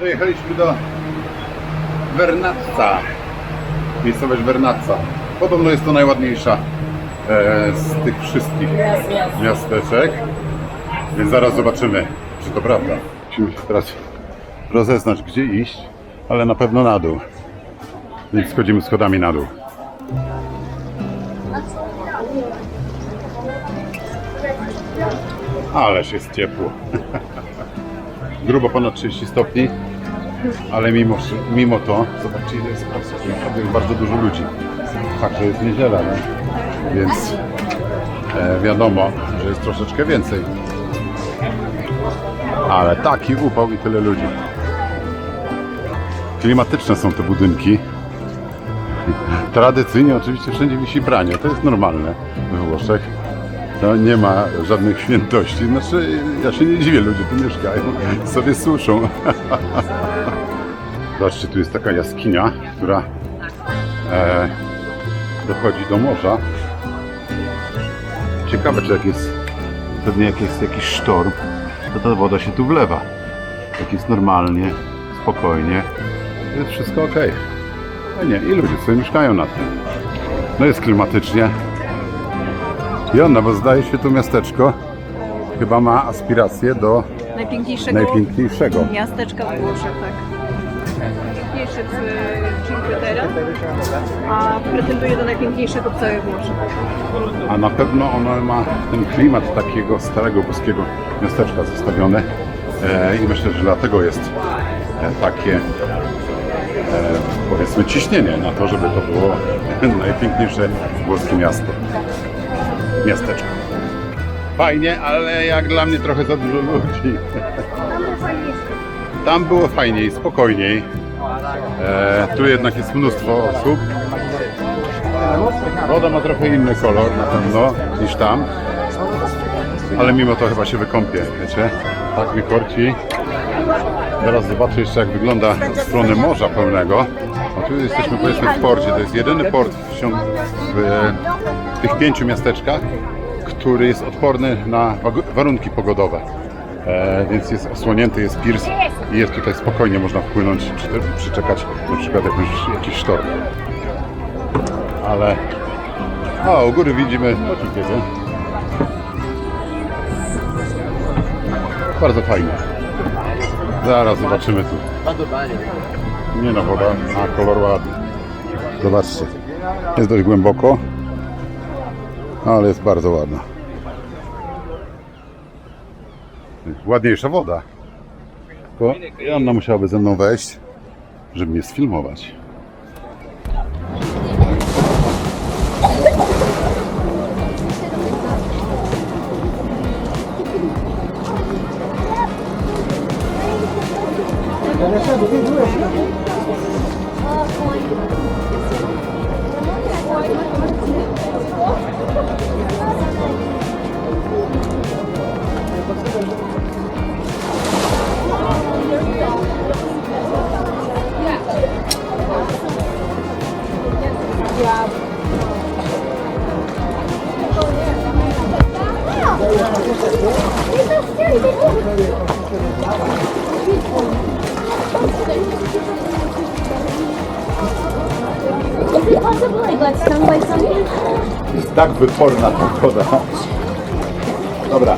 Dojechaliśmy do Vernazza. Miejscowość Vernazza. Podobno jest to najładniejsza e, z tych wszystkich miasteczek. Więc zaraz zobaczymy, czy to prawda. Musimy się teraz rozeznać, gdzie iść, ale na pewno na dół. Więc schodzimy schodami na dół. Ależ jest ciepło. Grubo ponad 30 stopni, ale mimo, mimo to, zobaczcie ile jest osób, naprawdę jest bardzo dużo ludzi. Fakt, że jest niedziela, nie? więc e, wiadomo, że jest troszeczkę więcej. Ale taki upał i tyle ludzi. Klimatyczne są te budynki. Tradycyjnie oczywiście wszędzie wisi pranie, to jest normalne we Włoszech. To nie ma żadnych świętości. Znaczy, ja się nie dziwię, ludzie tu mieszkają, sobie suszą. Zobaczcie, tu jest taka jaskinia, która e, dochodzi do morza. Ciekawe, czy jak jest pewnie jak jest jakiś sztorm, to ta woda się tu wlewa. Jak jest normalnie, spokojnie, jest wszystko ok. A nie, i ludzie sobie mieszkają na tym. No jest klimatycznie. Jonna, bo zdaje się to miasteczko chyba ma aspiracje do Najpiękniejszego najpiękniejszego. miasteczka we Włoszech, tak. Najpiękniejsze w e, Cinque Terre, a pretenduje do najpiękniejszego w całych Włoszech. A na pewno ono ma ten klimat takiego starego włoskiego miasteczka zostawione e, i myślę, że dlatego jest e, takie e, powiedzmy ciśnienie na to, żeby to było najpiękniejsze włoskie miasto. Miasteczko. Fajnie, ale jak dla mnie trochę za dużo ludzi. Tam było fajniej, spokojniej. E, tu jednak jest mnóstwo osób. Woda ma trochę inny kolor na pewno niż tam. Ale mimo to chyba się wykąpię, wiecie? Tak mi korci. Teraz zobaczę jeszcze jak wygląda strony morza pełnego. O, tu jesteśmy powiedzmy w porcie. To jest jedyny port w, w, e, w tych pięciu miasteczkach, który jest odporny na warunki pogodowe. E, więc jest osłonięty, jest piers i jest tutaj spokojnie można wpłynąć czy też przyczekać na przykład jakąś, jakiś sztorm. Ale o, u góry widzimy Pocikiego. Bardzo fajnie. Zaraz zobaczymy tu. Nie no, woda ma kolor ładny. Zobaczcie. Jest dość głęboko, ale jest bardzo ładna. Ładniejsza woda. Tylko Joanna musiałaby ze mną wejść, żeby mnie sfilmować. Is it Jest tak wyporna pogoda. Dobra.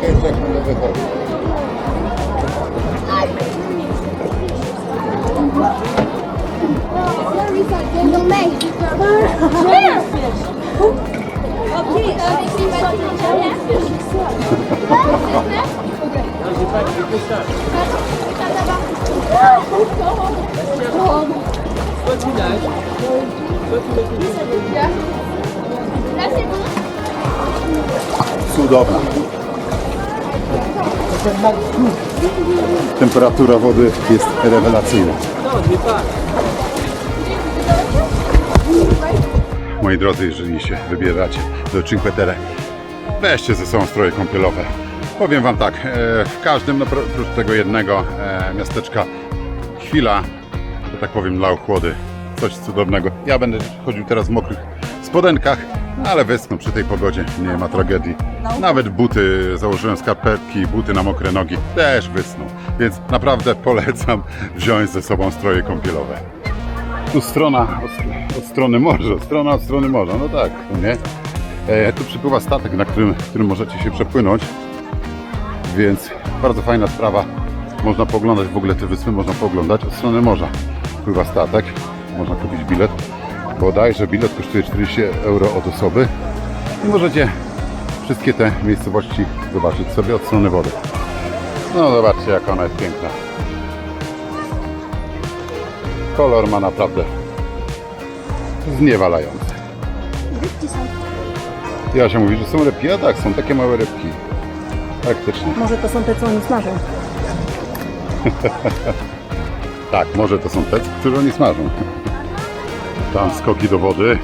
Czekaj, jak będę wychodził. No way. Where? Okay, uh, Cudowna. Temperatura wody jest rewelacyjna. Moi drodzy, jeżeli się wybieracie do Cinque Terre, weźcie ze sobą stroje kąpielowe. Powiem Wam tak, e, w każdym, no, oprócz tego jednego e, miasteczka, chwila, że tak powiem, dla ochłody. Coś cudownego. Ja będę chodził teraz w mokrych spodenkach, Ale wyschną przy tej pogodzie, nie ma tragedii. Nawet buty, założyłem skarpetki, buty na mokre nogi, też wyschną. Więc naprawdę polecam wziąć ze sobą stroje kąpielowe. Tu strona od, od strony morza, strona od strony morza, no tak, nie? E, tu przypływa statek, na którym, którym możecie się przepłynąć, więc bardzo fajna sprawa. Można pooglądać w ogóle te wyspy, można pooglądać od strony morza. Pływa statek, można kupić bilet. Bodajże bilet kosztuje 40 euro od osoby i możecie wszystkie te miejscowości zobaczyć sobie od strony wody. No zobaczcie jak ona jest piękna. Kolor ma naprawdę zniewalający. Rybki są. Ja się mówi, że są rybki, a tak, są takie małe rybki. Faktycznie. Może to są te, co oni smażą. Tak, może to są te, które oni smażą. Tam skoki do wody.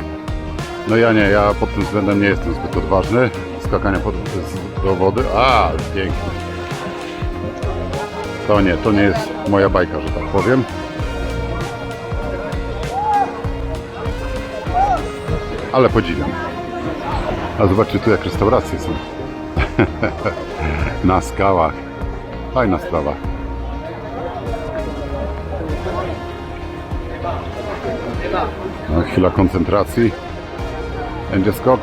No ja nie, ja pod tym względem nie jestem zbyt odważny. Skakania pod, do wody. A, pięknie. To nie, to nie jest moja bajka, że tak powiem. Ale podziwiam. A zobaczcie tu jak restauracje są. Na skałach. Fajna sprawa. Chwila koncentracji. Będzie skok.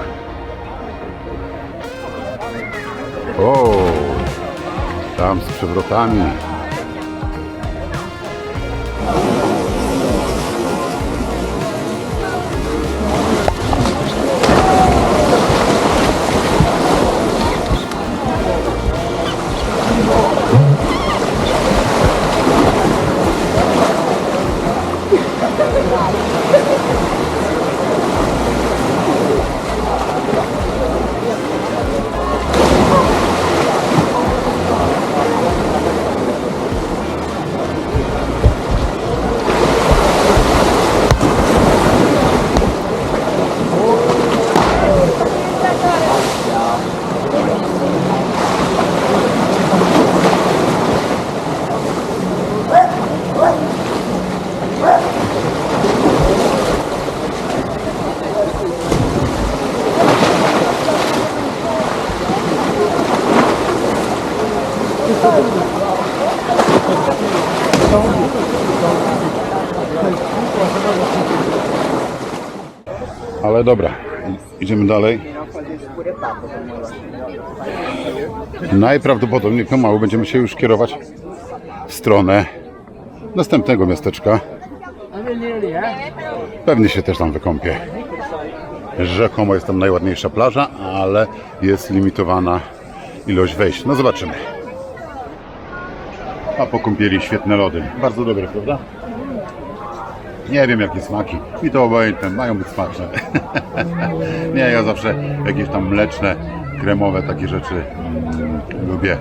O, tam z przewrotami. Dobra, idziemy dalej. Najprawdopodobniej pomału będziemy się już kierować w stronę następnego miasteczka. Pewnie się też tam wykąpię. Rzekomo jest tam najładniejsza plaża, ale jest limitowana ilość wejść. No zobaczymy. A po kąpieli świetne lody. Bardzo dobre, prawda? Nie wiem jakie smaki. Mi to obojętne, mają być smaczne. nie, ja zawsze jakieś tam mleczne, kremowe takie rzeczy mm, lubię.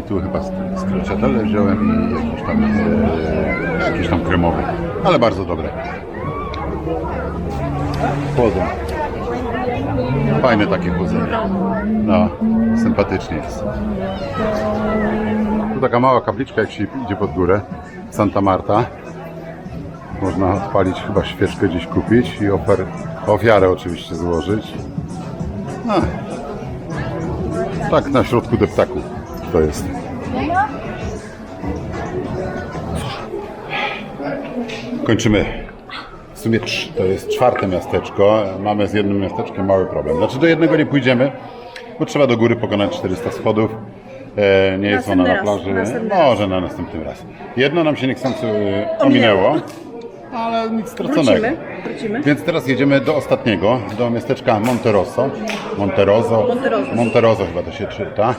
I tu chyba stracciatelle wziąłem i jakiś tam, e, jakiś tam kremowy. Ale bardzo dobre. Chłodzą. Fajne takie chłodzenie. No, sympatycznie jest. Tu taka mała kapliczka, jak się idzie pod górę. Santa Marta. Można odpalić chyba świeczkę gdzieś kupić i ofer, ofiarę oczywiście złożyć. A, tak na środku deptaku to jest. Kończymy. W sumie to jest czwarte miasteczko. Mamy z jednym miasteczkiem mały problem. Znaczy do jednego nie pójdziemy, bo trzeba do góry pokonać 400 schodów. E, nie jest ona na plaży. Może na następnym raz. Jedno nam się niechcący e, ominęło, ale nic straconego. Wrócimy, wrócimy. Więc teraz jedziemy do ostatniego, do miasteczka Monterosso. Monteroso. Monteroso. Monteroso chyba to się czyta.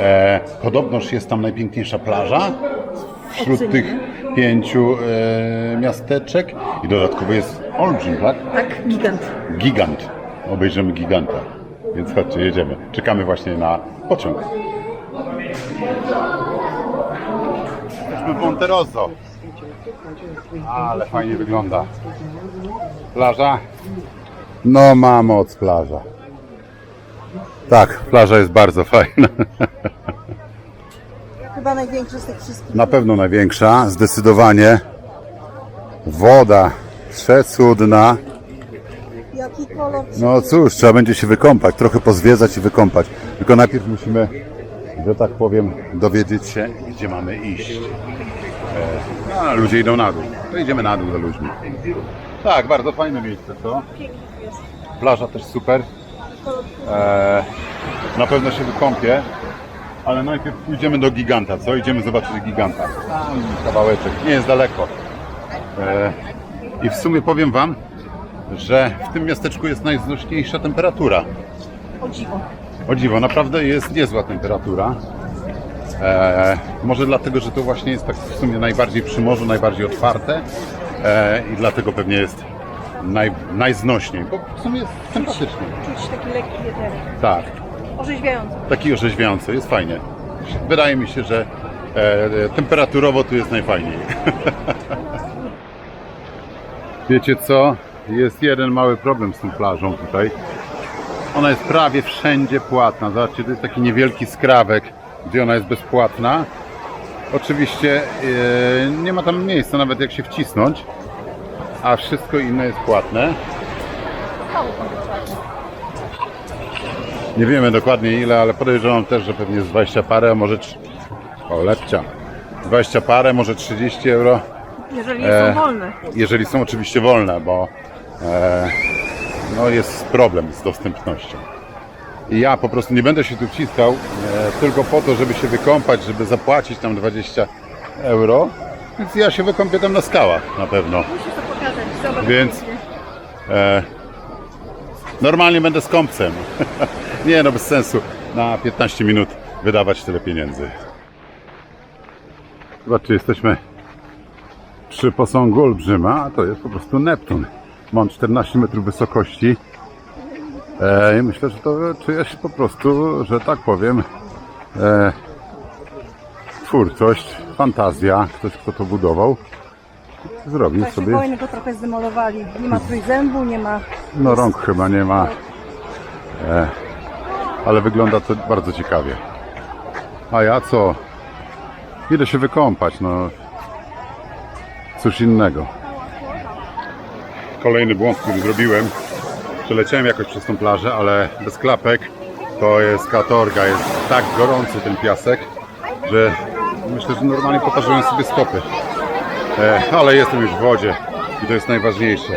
E, podobnoż jest tam najpiękniejsza plaża wśród tych pięciu e, miasteczek. I dodatkowo jest olbrzym, tak? Tak, gigant. Gigant. Obejrzymy giganta. Więc chodźcie, jedziemy. Czekamy właśnie na pociąg. Jesteśmy w Monterosso. Ale fajnie wygląda. Plaża? No ma moc plaża. Tak, plaża jest bardzo fajna. Chyba największy z tych wszystkich. Na pewno największa, zdecydowanie. Woda przecudna. Jaki kolor? No cóż, trzeba będzie się wykąpać, trochę pozwiedzać i wykąpać. Tylko najpierw musimy, że tak powiem, dowiedzieć się, gdzie mamy iść. E, a ludzie idą na dół. To idziemy na dół za ludźmi. Tak, bardzo fajne miejsce, co? Plaża też super. E, na pewno się wykąpię, ale najpierw pójdziemy do giganta, co? Idziemy zobaczyć giganta. Tam kawałeczek, nie jest daleko. E, I w sumie powiem Wam, że w tym miasteczku jest najznośniejsza temperatura. O dziwo. O dziwo, naprawdę jest niezła temperatura. E, może dlatego, że to właśnie jest tak w sumie najbardziej przy morzu, najbardziej otwarte e, i dlatego pewnie jest naj, najznośniej, bo w sumie jest sympatycznie. Czuć taki lekki wieterek. Tak, Orzeźwiający. taki orzeźwiający, jest fajnie. Wydaje mi się, że e, temperaturowo tu jest najfajniej. Wiecie co? Jest jeden mały problem z tą plażą tutaj. Ona jest prawie wszędzie płatna. Zobaczcie, to jest taki niewielki skrawek, gdzie ona jest bezpłatna. Oczywiście e, nie ma tam miejsca nawet jak się wcisnąć, a wszystko inne jest płatne. Nie wiemy dokładnie ile, ale podejrzewam też, że pewnie jest 20 parę, a może... O, lepcia. 20 parę, może 30 euro. Jeżeli E, są wolne. Jeżeli są oczywiście wolne, bo e, no jest problem z dostępnością. I ja po prostu nie będę się tu wciskał e, tylko po to, żeby się wykąpać, żeby zapłacić tam 20 euro. Więc ja się wykąpię tam na skałach na pewno. Musisz to pokazać. Zobacz. Więc-. E, normalnie będę skąpcem. nie no, bez sensu na 15 minut wydawać tyle pieniędzy. Zobaczcie, jesteśmy przy posągu Olbrzyma, a to jest po prostu Neptun. Mam 14 metrów wysokości. E, I myślę, że to czyjeś po prostu, że tak powiem, e, twórczość, fantazja. Ktoś, kto to budował, zrobił W czasie sobie... wojny go trochę zdemolowali. Nie ma trójzębu, nie ma... No rąk chyba nie ma. E, ale wygląda to bardzo ciekawie. A ja co? Idę się wykąpać, no. Cóż innego. Kolejny błąd, który zrobiłem. Przeleciałem jakoś przez tą plażę, ale bez klapek. To jest katorga, jest tak gorący ten piasek, że myślę, że normalnie poparzyłem sobie stopy. E, ale jestem już w wodzie i to jest najważniejsze.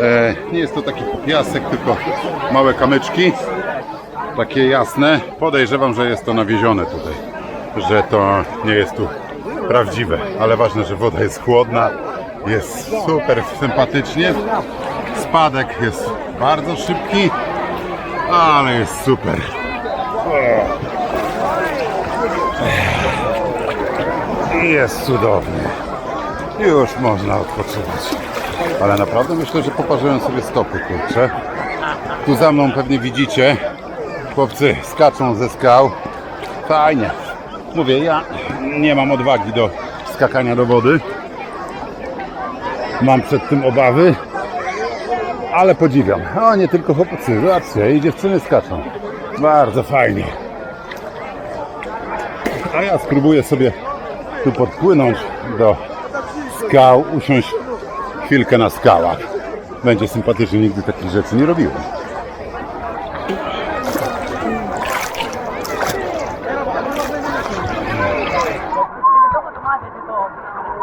E, nie jest to taki piasek, tylko małe kamyczki, takie jasne. Podejrzewam, że jest to nawiezione tutaj, że to nie jest tu prawdziwe, ale ważne, że woda jest chłodna, jest super sympatycznie. Spadek jest bardzo szybki, ale jest super. Jest cudownie. Już można odpoczywać. Ale naprawdę myślę, że poparzyłem sobie stopy, kurczę. Tu za mną pewnie widzicie, chłopcy skaczą ze skał. Fajnie. Mówię, ja nie mam odwagi do skakania do wody. Mam przed tym obawy, ale podziwiam. O, nie tylko chłopcy, zobaczcie, i dziewczyny skaczą. Bardzo fajnie. A ja spróbuję sobie tu podpłynąć do skał, usiąść chwilkę na skałach. Będzie sympatycznie, nigdy takich rzeczy nie robiłem.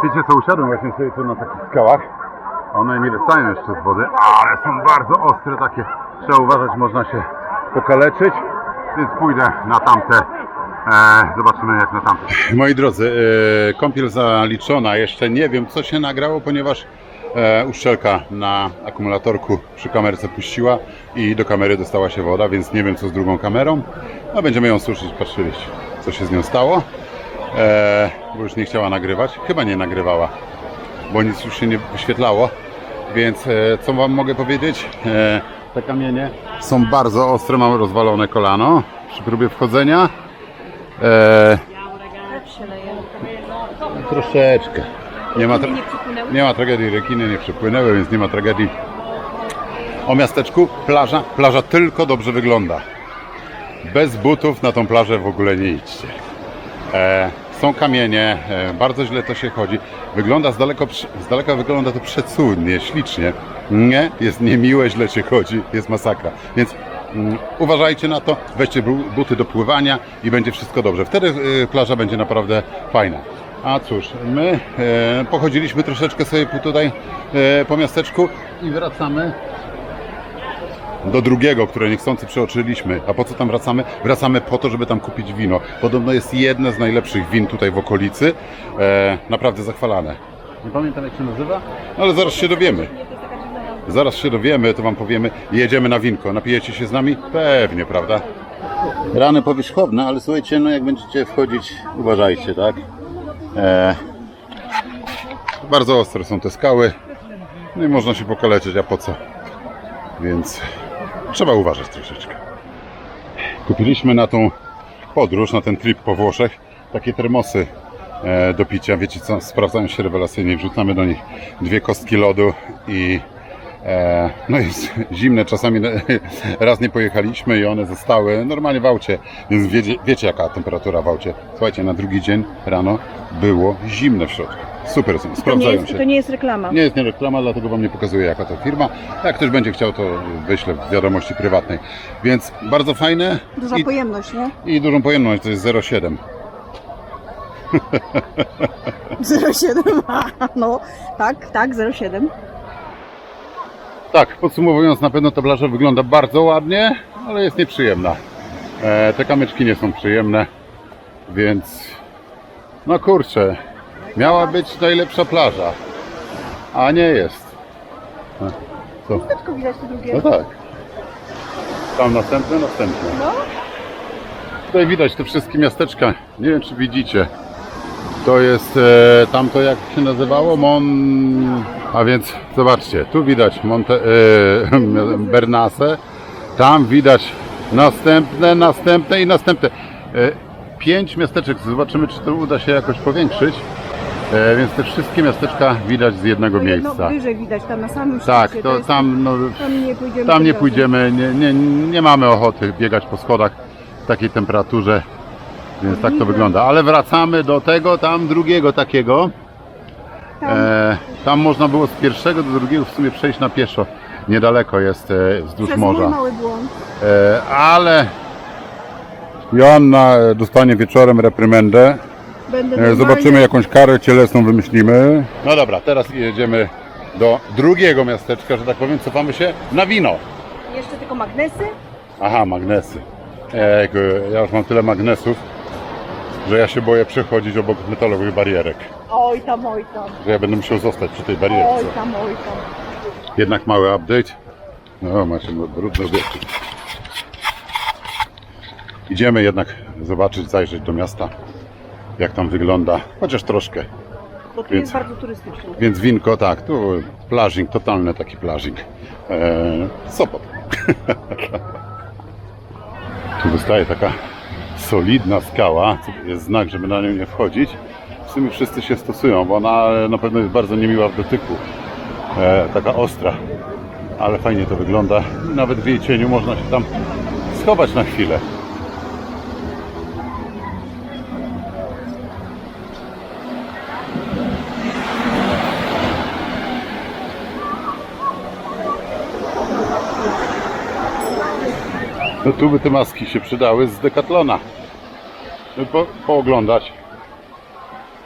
Wiecie co, usiadłem właśnie sobie tu na takich skałach. One nie wystają jeszcze z wody, ale są bardzo ostre takie. Trzeba uważać, można się pokaleczyć. Więc pójdę na tamte. E, zobaczymy jak na tamte. Moi drodzy, e, kąpiel zaliczona. Jeszcze nie wiem co się nagrało, ponieważ e, uszczelka na akumulatorku przy kamerce puściła i do kamery dostała się woda, więc nie wiem co z drugą kamerą. No będziemy ją suszyć, patrzeć co się z nią stało. E, bo już nie chciała nagrywać. Chyba nie nagrywała, bo nic już się nie wyświetlało. Więc e, co Wam mogę powiedzieć? E, te kamienie są bardzo ostre, mam rozwalone kolano przy próbie wchodzenia. E, troszeczkę. Nie ma, Nie ma tragedii, rekiny nie przypłynęły, więc nie ma tragedii. O miasteczku, plaża, plaża tylko dobrze wygląda. Bez butów na tą plażę w ogóle nie idźcie. E, są kamienie, e, bardzo źle to się chodzi. Wygląda z, daleko, z daleka wygląda to przecudnie, ślicznie. Nie, jest niemiłe, źle się chodzi, jest masakra. Więc mm, uważajcie na to, weźcie bu- buty do pływania i będzie wszystko dobrze. Wtedy e, plaża będzie naprawdę fajna. A cóż, my e, pochodziliśmy troszeczkę sobie tutaj po miasteczku i wracamy do drugiego, które niechcący przeoczyliśmy. A po co tam wracamy? Wracamy po to, żeby tam kupić wino. Podobno jest jedne z najlepszych win tutaj w okolicy. E, naprawdę zachwalane. Nie pamiętam jak się nazywa, ale zaraz się dowiemy. Zaraz się dowiemy, to wam powiemy. Jedziemy na winko. Napijecie się z nami? Pewnie, prawda? Rany powierzchowne, ale słuchajcie, no jak będziecie wchodzić, uważajcie, tak? E, bardzo ostre są te skały. No i można się pokaleczyć, a po co? Więc trzeba uważać troszeczkę. Kupiliśmy na tą podróż, na ten trip po Włoszech takie termosy e, do picia. Wiecie co, sprawdzają się rewelacyjnie. Wrzucamy do nich dwie kostki lodu i e, no jest zimne. Czasami raz nie pojechaliśmy i one zostały normalnie w aucie, więc wiecie, wiecie jaka temperatura w aucie. Słuchajcie, na drugi dzień rano było zimne w środku. Super są, To nie, sprawdzają jest, się. to nie jest reklama. Nie jest nie reklama, dlatego Wam nie pokazuję jaka to firma. Jak ktoś będzie chciał, to wyślę w wiadomości prywatnej. Więc bardzo fajne Duża i, pojemność, nie? i dużą pojemność, to jest 0,7. 0,7. a, No, tak, tak, 0,7. Tak, podsumowując, na pewno ta plaża wygląda bardzo ładnie, ale jest nieprzyjemna. E, te kamyczki nie są przyjemne, więc no kurczę, miała być najlepsza plaża, a nie jest. Co? Tylko widać to drugie. No tak. Tam następne, następne. No. Tutaj widać te wszystkie miasteczka. Nie wiem, czy widzicie. To jest e, tamto, jak się nazywało? Mon... A więc zobaczcie, tu widać Monte... E, Bernase. Tam widać następne, następne i następne. E, pięć miasteczek. Zobaczymy, czy to uda się jakoś powiększyć. E, więc te wszystkie miasteczka widać z jednego No, miejsca. wyżej widać, tam na samym Tak, szczycie, to jest- tam no, Tam nie pójdziemy. tam nie pójdziemy, nie, nie, nie mamy ochoty biegać po schodach w takiej temperaturze, więc tak to wygląda. Ale wracamy do tego tam drugiego takiego. E, tam można było z pierwszego do drugiego w sumie przejść na pieszo. Niedaleko jest e, wzdłuż Przez morza. mały błąd. E, ale Joanna e, dostanie wieczorem reprymendę. Będę E, normalnie- Zobaczymy jakąś karę cielesną wymyślimy. No dobra, teraz jedziemy do drugiego miasteczka, że tak powiem, cofamy się na wino. Jeszcze tylko magnesy. Aha, magnesy. Ejku, ja już mam tyle magnesów, że ja się boję przechodzić obok metalowych barierek. Oj tam, oj tam. Że ja będę musiał zostać przy tej Oj barierce. tam, oj tam. Jednak mały update. No, macie no, brudne wieki. Idziemy jednak zobaczyć, zajrzeć do miasta, jak tam wygląda, chociaż troszkę. Bo tu Więc- jest bardzo turystyczne. Więc winko, tak, tu plażing, totalny taki plażing. Eee, Sopot. tu wystaje taka solidna skała, jest znak, żeby na nią nie wchodzić. W sumie wszyscy się stosują, bo ona na pewno jest bardzo niemiła w dotyku. E, taka ostra, ale fajnie to wygląda. Nawet w jej cieniu można się tam schować na chwilę. No tu by te maski się przydały z Decathlona. By Po, pooglądać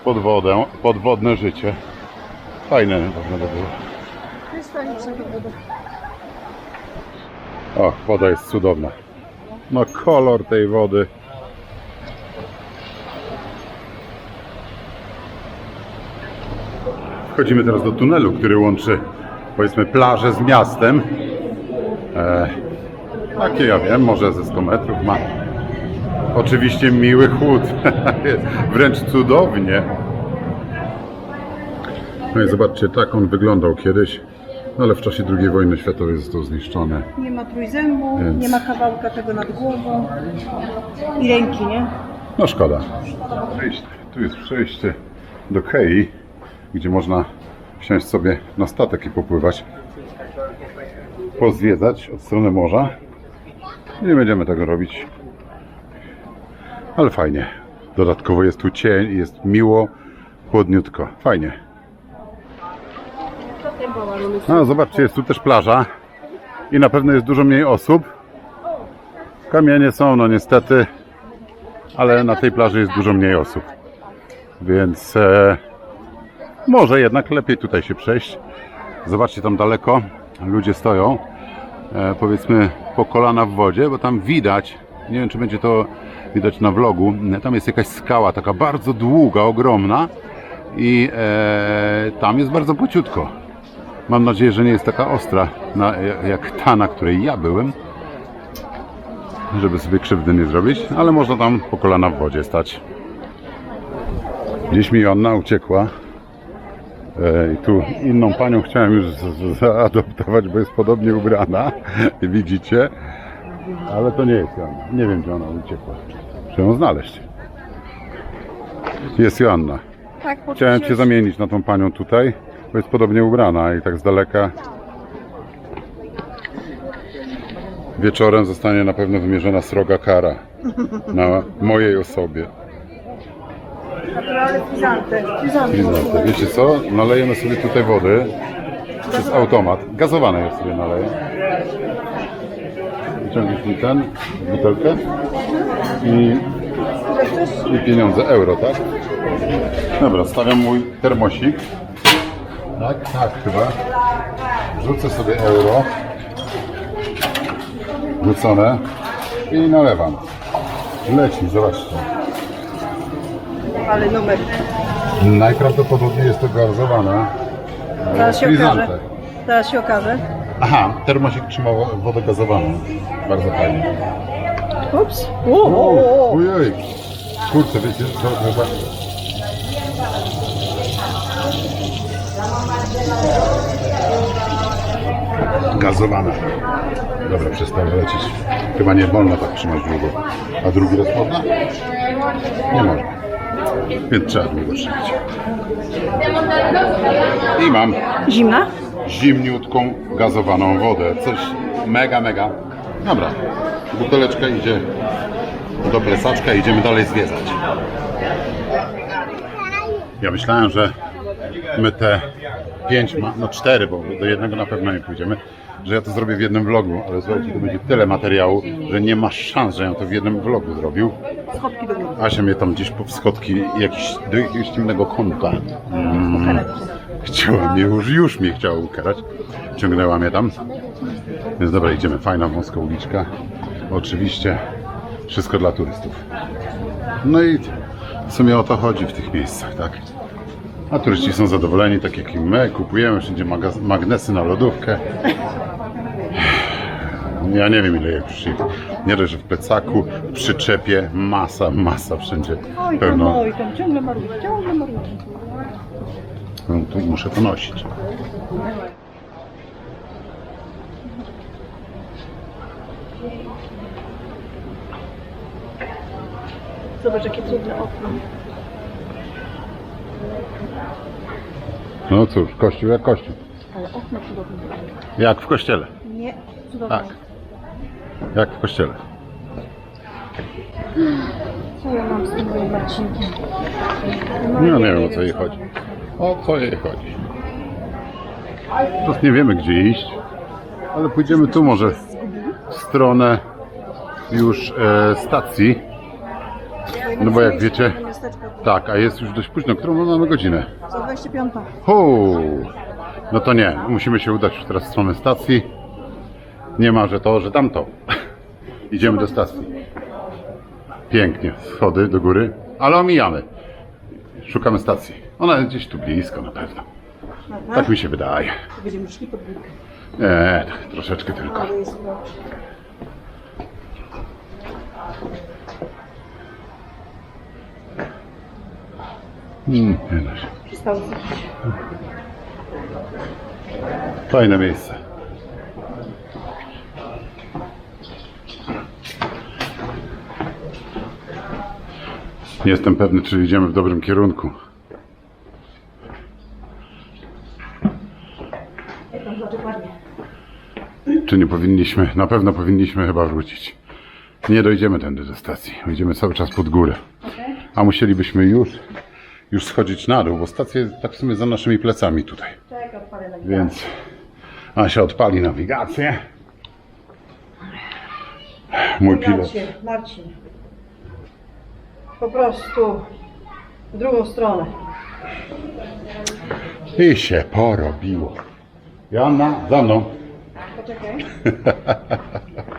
pod wodę, podwodne życie. Fajne na by było. Krystaliczna woda. O, woda jest cudowna. No kolor tej wody. Wchodzimy teraz do tunelu, który łączy powiedzmy plażę z miastem. E, takie ja wiem, może ze 100 metrów ma. Oczywiście miły chłód. Wręcz cudownie. No i zobaczcie, tak on wyglądał kiedyś, ale w czasie II wojny światowej został zniszczony. Nie ma trójzębu, Więc- nie ma kawałka tego nad głową. I ręki, nie? No szkoda. Przejście. Tu jest przejście do Kei, gdzie można wsiąść sobie na statek i popływać. Pozwiedzać od strony morza. Nie będziemy tego robić. Ale fajnie. Dodatkowo jest tu cień jest miło, chłodniutko. Fajnie. No, zobaczcie, jest tu też plaża i na pewno jest dużo mniej osób. Kamienie są, no niestety, ale na tej plaży jest dużo mniej osób. Więc e, może jednak lepiej tutaj się przejść. Zobaczcie tam daleko, ludzie stoją, powiedzmy po kolana w wodzie, bo tam widać, nie wiem czy będzie to widać na vlogu, tam jest jakaś skała, taka bardzo długa, ogromna i e, tam jest bardzo pociutko. Mam nadzieję, że nie jest taka ostra na, jak ta, na której ja byłem, żeby sobie krzywdy nie zrobić, ale można tam po kolana w wodzie stać. Gdzieś mi Joanna uciekła. E, I tu inną panią chciałem już zaadoptować, bo jest podobnie ubrana. Widzicie? Ale to nie jest Joanna. Nie wiem, gdzie ona uciekła. Muszę ją znaleźć. Jest Joanna. Tak, Chciałem Cię zamienić na tą panią tutaj, bo jest podobnie ubrana i tak z daleka. Wieczorem zostanie na pewno wymierzona sroga kara na mojej osobie. Naturalne frizante. Wiecie co? Nalejemy sobie tutaj wody przez automat. Gazowane jest sobie naleję. Wyciągniesz mi ten, butelkę i, i pieniądze, euro, tak? Dobra, stawiam mój termosik. Tak, tak chyba. Rzucę sobie euro. Rzucone. I nalewam. Leci, zobaczcie. Ale numer. Najprawdopodobniej jest to gazowane. Zaraz się Frizante. okaże. Zaraz się okaże. Aha, termosik trzyma wo- wodę gazowaną. Bardzo fajnie. Ups. O, o, o, o. Ojej. Kurczę, wiecie, co chyba... Gazowana. Dobra, przestało lecieć. Chyba nie wolno tak trzymać długo. A drugi raz można? Nie można. Więc trzeba długo trzymać. I mam Zimna? zimniutką, gazowaną wodę. Coś mega, mega. Dobra, buteleczka idzie do plecaczka i idziemy dalej zwiedzać. Ja myślałem, że my te pięć, ma- no cztery, bo do jednego na pewno nie pójdziemy, że ja to zrobię w jednym vlogu, ale słuchajcie, to będzie tyle materiału, że nie ma szans, że ja to w jednym vlogu zrobił. Schodki do góry. Asia mnie tam gdzieś po schodki jakiś, do jakiegoś ciemnego kąta. Mm, chciała mnie już, już mnie chciała ukarać. Ciągnęła mnie tam. Więc dobra, idziemy. Fajna wąska uliczka. Oczywiście wszystko dla turystów. No i w sumie o to chodzi w tych miejscach, tak? A turyści są zadowoleni, tak jak i my. Kupujemy wszędzie magnesy na lodówkę. Ja nie wiem ile je przyszli. Nie dość, że w plecaku, w przyczepie, masa, masa wszędzie. Oj tam, Pełno. oj tam, ciągle marudzi, ciągle marudzi. No, tu muszę to nosić. Zobacz, jakie cudne okno. No cóż, kościół jak kościół. Ale okno cudowne. Jak w kościele. Nie, cudowne. Tak. Jak w kościele. Co ja mam z tym moim Marcinkiem? No nie wiem o co jej chodzi. O co jej chodzi. Teraz nie wiemy gdzie iść, ale pójdziemy tu może w stronę już e, stacji. No bo jak wiecie, tak, a jest już dość późno. Którą my mamy godzinę? Za 25. Hu! No to nie, musimy się udać już teraz w stronę stacji. Nie ma, że to, że tamto. Idziemy do stacji. Pięknie, schody do góry, ale omijamy. Szukamy stacji. Ona jest gdzieś tu blisko na pewno. Tak mi się wydaje. Będziemy szli pod górkę. Nie, tak troszeczkę tylko. Ale jest. Mm, nie da się. Fajne miejsce. Nie jestem pewny, czy idziemy w dobrym kierunku. Czy nie powinniśmy, na pewno powinniśmy chyba wrócić. Nie dojdziemy tędy do stacji. Idziemy cały czas pod górę. A musielibyśmy już, już schodzić na dół, bo stacja jest tak w sumie za naszymi plecami tutaj. Tak, odpalę nawigację. Więc Asia odpali nawigację. Mój pilot. Marcin po prostu w drugą stronę. I się porobiło. Joanna, za mną. Poczekaj.